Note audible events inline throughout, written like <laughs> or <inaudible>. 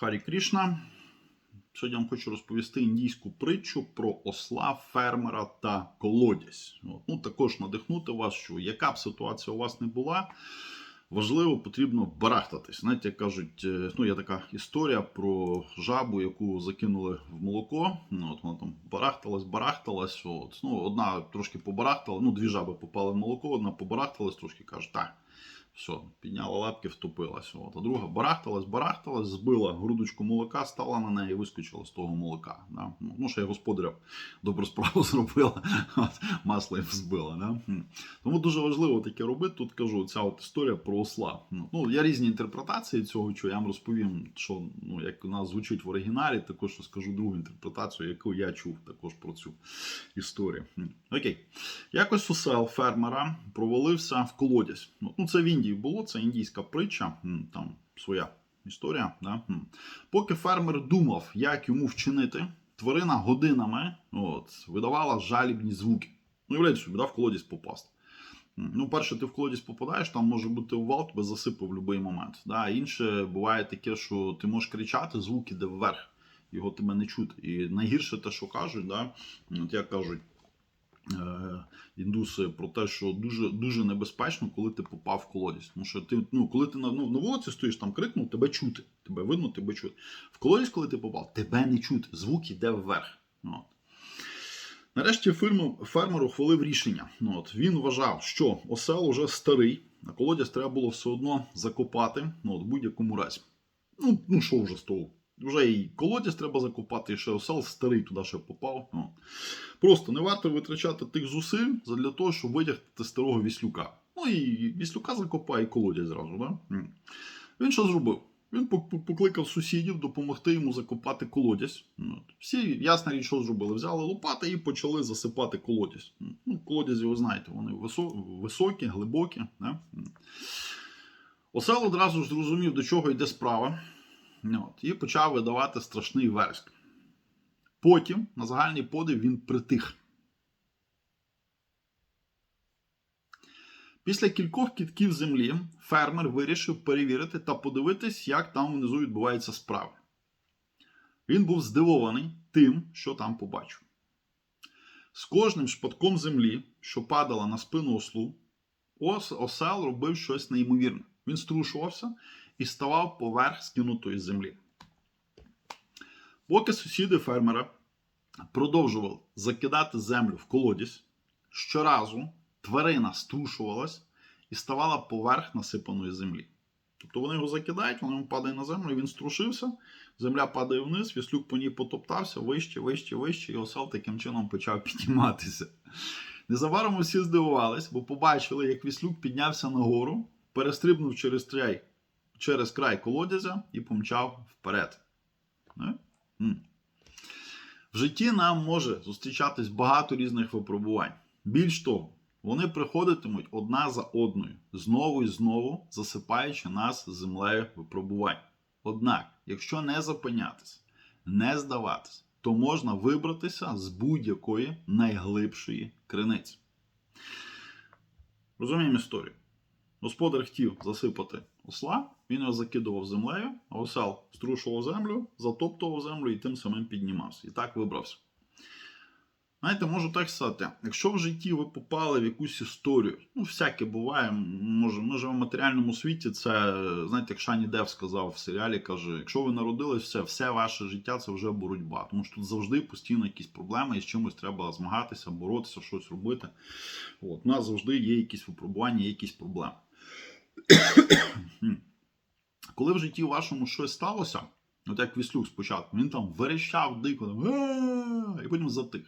Харі Крішна. Сьогодні я вам хочу розповісти індійську притчу про осла, фермера та колодязь. От. Ну, також надихнути вас, що яка б ситуація у вас не була, важливо потрібно барахтатись. Знаєте, як кажуть, е, ну, є така історія про жабу, яку закинули в молоко. Ну, от вона там барахталась, барахталась. От. Ну, одна трошки побарахтала, ну, дві жаби попали в молоко, одна побарахталась, трошки каже, так. Все, підняла лапки, втопилась. От. А друга барахталась, барахталась, збила грудочку молока, стала на неї і вискочила з того молока. Да? Ну, що я господаря добру справу <laughs> зробила, от, масло їм збила. Да? Тому дуже важливо таке робити. Тут кажу, ця от історія про осла. Ну, є різні інтерпретації цього, що я вам розповім, що ну, як у нас звучить в оригіналі, також скажу другу інтерпретацію, яку я чув також про цю історію. Окей. Якось осел фермера провалився в колодязь. Ну, це в Індії було, це індійська притча, там своя історія. Да? Поки фермер думав, як йому вчинити, тварина годинами от, видавала жалібні звуки. Ну, уявляєте, собі, да, в колодязь попасти. Ну, перше, ти в колодязь попадаєш, там може бути увал, тебе засипав в будь-який момент. Да? Інше буває таке, що ти можеш кричати, звук іде вверх, його тебе не чути. І найгірше те, що кажуть, да? от як кажуть, індуси про те, що дуже дуже небезпечно, коли ти попав в колодязь. Тому що ти, ну, коли ти на, ну, на вулиці стоїш, там крикнув, тебе чути. Тебе видно, тебе чути. В колодязь, коли ти попав, тебе не чути. Звук іде вверх. Ну, От. Нарешті фермер, фермер ухвалив рішення. Ну, от, він вважав, що осел уже старий, а колодязь треба було все одно закопати ну, от, в будь-якому разі. Ну, ну що вже з того? Вже і колодязь треба закопати, і ще осел старий туди ще попав. Ну. Просто не варто витрачати тих зусиль для того, щоб витягти старого віслюка. Ну і віслюка закопає і колодязь зразу. Да? Він що зробив? Він пок- пок- покликав сусідів допомогти йому закопати колодязь. Всі, ясна річ, що зробили? Взяли лопати і почали засипати колодязь. Ну, колодязі, ви знаєте, вони високі, глибокі. Да? Осел одразу ж зрозумів, до чого йде справа. Ну, От, і почав видавати страшний вереск. Потім, на загальний подив, він притих. Після кількох кітків землі фермер вирішив перевірити та подивитись, як там внизу відбуваються справи. Він був здивований тим, що там побачив. З кожним шпатком землі, що падала на спину ослу, ос- осел робив щось неймовірне. Він струшувався і ставав поверх скинутої землі. Поки сусіди фермера продовжували закидати землю в колодязь, щоразу тварина струшувалась і ставала поверх насипаної землі. Тобто вони його закидають, воно йому падає на землю, він струшився, земля падає вниз, віслюк по ній потоптався вище, вище, вище, і осел таким чином почав <laughs> підніматися. Незабаром усі здивувались, бо побачили, як віслюк піднявся нагору, перестрибнув через край, через край колодязя і помчав вперед. В житті нам може зустрічатись багато різних випробувань. Більш того, вони приходитимуть одна за одною, знову і знову засипаючи нас землею випробувань. Однак, якщо не зупинятись, не здаватись, то можна вибратися з будь-якої найглибшої криниці. Розуміємо історію. Господар хотів засипати осла, він його закидував землею, а осел струшував землю, затоптував землю і тим самим піднімався. І так вибрався. Знаєте, можу так сказати, якщо в житті ви попали в якусь історію, ну, всяке буває, може, ми живемо в матеріальному світі, це, знаєте, як Шані Дев сказав в серіалі, каже, якщо ви народились, все, все ваше життя це вже боротьба. Тому що тут завжди постійно якісь проблеми, і з чимось треба змагатися, боротися, щось робити. От, у нас завжди є якісь випробування, є якісь проблеми. Коли в житті вашому щось сталося, от як Віслюк спочатку, він там верещав дико, там, і потім затих.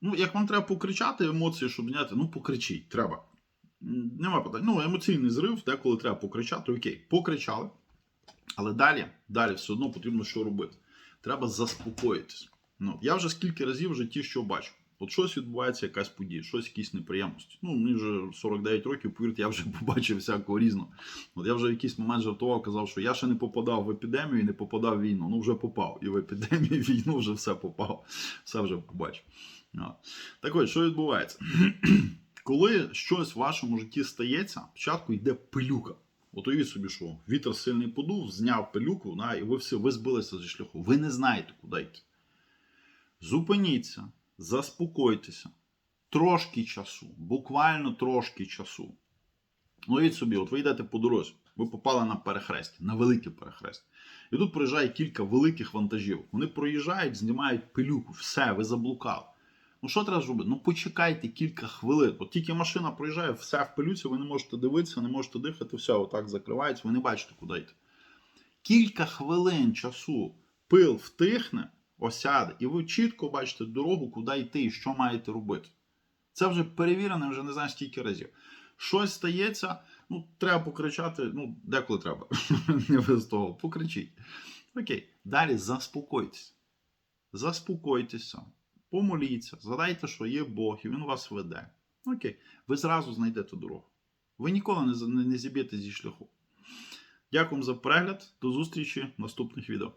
Ну, як вам треба покричати емоції, щоб зняти, ну покричіть, треба. Нема питань. Ну, емоційний зрив, деколи треба покричати, окей, покричали. Але далі, далі все одно потрібно що робити. Треба заспокоїтись. Ну, я вже скільки разів в житті що бачу. От щось відбувається, якась подія, щось, якісь неприємності. Ну, мені вже 49 років, повірте, я вже <laughs> побачив всякого різного. От я вже в якийсь момент жартував, казав, що я ще не попадав в епідемію і не попадав в війну. Ну, вже попав. І в епідемію, і в війну вже все попав. Все вже побачив. Так ось, що відбувається? <clears throat> Коли щось в вашому житті стається, спочатку йде пилюка. От уявіть собі, що вітер сильний подув, зняв пилюку, да, і ви все, ви збилися зі шляху. Ви не знаєте, куди йти. Зупиніться, заспокойтеся. Трошки часу, буквально трошки часу. Уявіть собі, от ви йдете по дорозі, ви попали на перехрестя, на велике перехрестя. І тут проїжджає кілька великих вантажів. Вони проїжджають, знімають пилюку, все, ви заблукали. Ну що треба зробити? Ну почекайте кілька хвилин. От тільки машина проїжджає, все в пилюці, ви не можете дивитися, не можете дихати, все отак закривається, ви не бачите, куди йти. Кілька хвилин часу пил втихне, осяде, і ви чітко бачите дорогу, куди йти і що маєте робити. Це вже перевірено, вже не знаю скільки разів. Щось стається, ну, треба покричати, ну, деколи треба. <laughs> не без того. Покричіть. Окей. Далі заспокойтесь. Заспокойтеся, помоліться, згадайте, що є Бог, і Він вас веде. Окей. Ви зразу знайдете дорогу. Ви ніколи не, не, не зіб'єте зі шляху. Дякую за перегляд. До зустрічі в наступних відео.